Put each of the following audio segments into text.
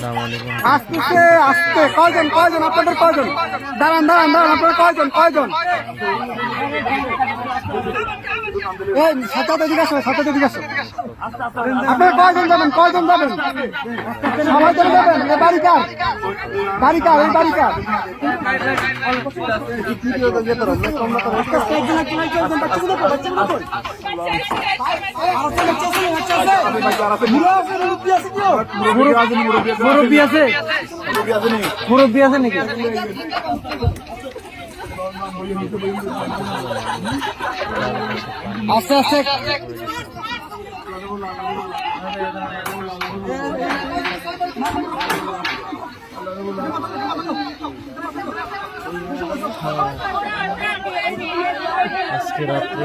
আসসালামু আলাইকুম। আসতেছে আসতে কয়জন কয়জন? আপনাদের কয়জন? দাঁড়ান দাঁড়ান দাঁড়ান। আপনাদের কয়জন কয়জন? এই সাতটা দিকে আসো সাতটা দিকে আসো। আপনারা কয়জন যাবেন? কয়জন যাবেন? সবাই চলে যাবেন? এ বাড়ি কার? বাড়ি কার? এই বাড়ি কার? মুরব্বী আছে মুরব্বী আছে। নাকি? আস্তে আস্তে। আজকে রাত্রে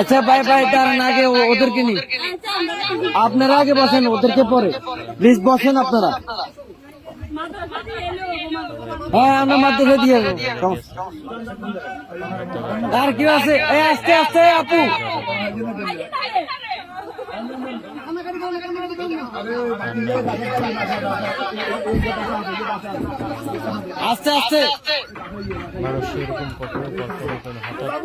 আচ্ছা ভাই ভাই দাঁড়ান আগে ওদেরকে নি আপনারা আগে বসেন ওদেরকে পরে। প্লিজ বসেন আপনারা। হ্যাঁ আমরা মাধ্যমে দিয়ে দেবো। আর কি আছে? আস্তে আস্তে আপু। আস্তে আস্তে। মানুষ এরকম কখনো কল্পনা করে হঠাৎ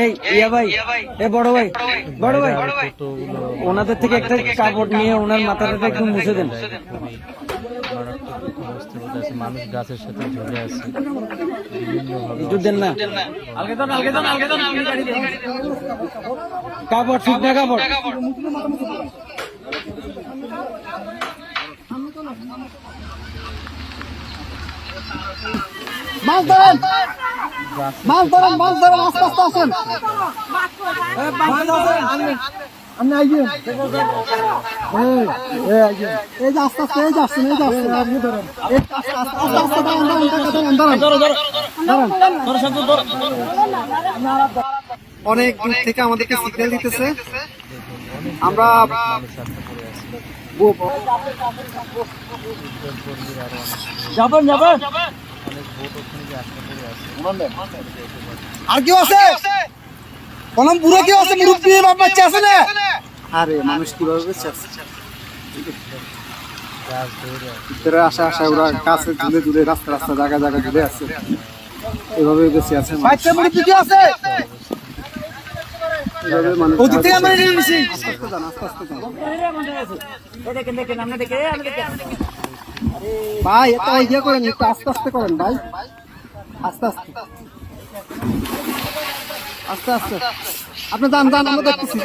এই ইয়া ভাই এ বড় ভাই বড় ভাই। ওনাদের থেকে একটা কাপড় নিয়ে ওনার মাথাটা একটু মুছে দেন। মানুষ গাছের সাথে ঝুলে আছে একটু দেন না। কাপড় ঠিক না কাপড়? মাছ ধরেন। মাছ ধরেন মাছ ধরেন আস্তে আস্তে আসেন। আপনি আইবেন এই, এই আইবেন। এই যে আস্তে আস্তে এই যে আসছেন এই যে আসছেন আপনি ধরেন। আস্তে আস্তে আস্তে আস্তে দাঁড়ান দাঁড়ান দাঁড়ান দাঁড়ান দাঁড়ান অনেক দূর থেকে আমাদেরকে সিগন্যাল দিতেছে। আমরা যাবেন যাবেন। আর কেউ আছে? কলম পুরো কেউ আছে মুরব্বী বাপ বাচ্চা আছে না। আরে মানুষ কীভাবে বেঁচে আছে? ভিতরে আসা আসা ওরা কাছে ঝুলে ঝুলে রাস্তা রাস্তা জায়গা জায়গা ঝুলে আছে। এভাবে বেঁচে আছে বাচ্চা মুরব্বী কি আছে। এভাবে মানুষ আমরা নিয়ে নিছি আস্তে আস্তে যান আস্তে আস্তে যান। ভাই এটা ইয়ে করেন, একটু আস্তে আস্তে করেন ভাই। আস্তে আস্তে। আস্তে আস্তে। আপনি যান যান আমরা দেখতেছি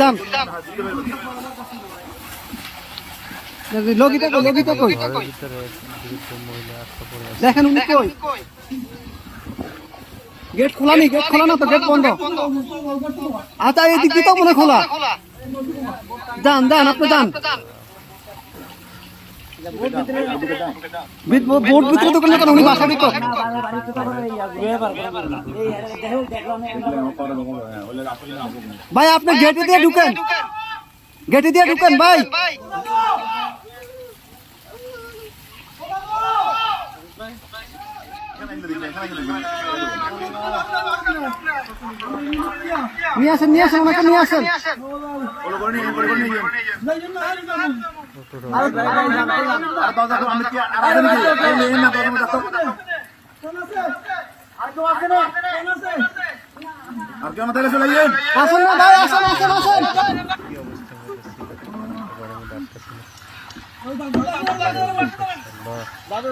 কই দেখেন গেট খোলা গেট খোলা না তো? গেট বন্ধ। আচ্ছা মনে খোলা। আপনি যান। বিদ- বোর্ড বোর্ড ভিতরে দোকান কেন উনি বাসা ভিতর ভাই আপনি গেটে দিয়ে ঢুকেন গেটে দিয়ে ঢুকেন ভাই নিয়ে আসেন নিয়ে আসেন ওনাকে নিয়ে আসেন আর কেমন তাহলে চলে গিয়ে আসেন না ভাই আসেন আসেন আসেন দাদু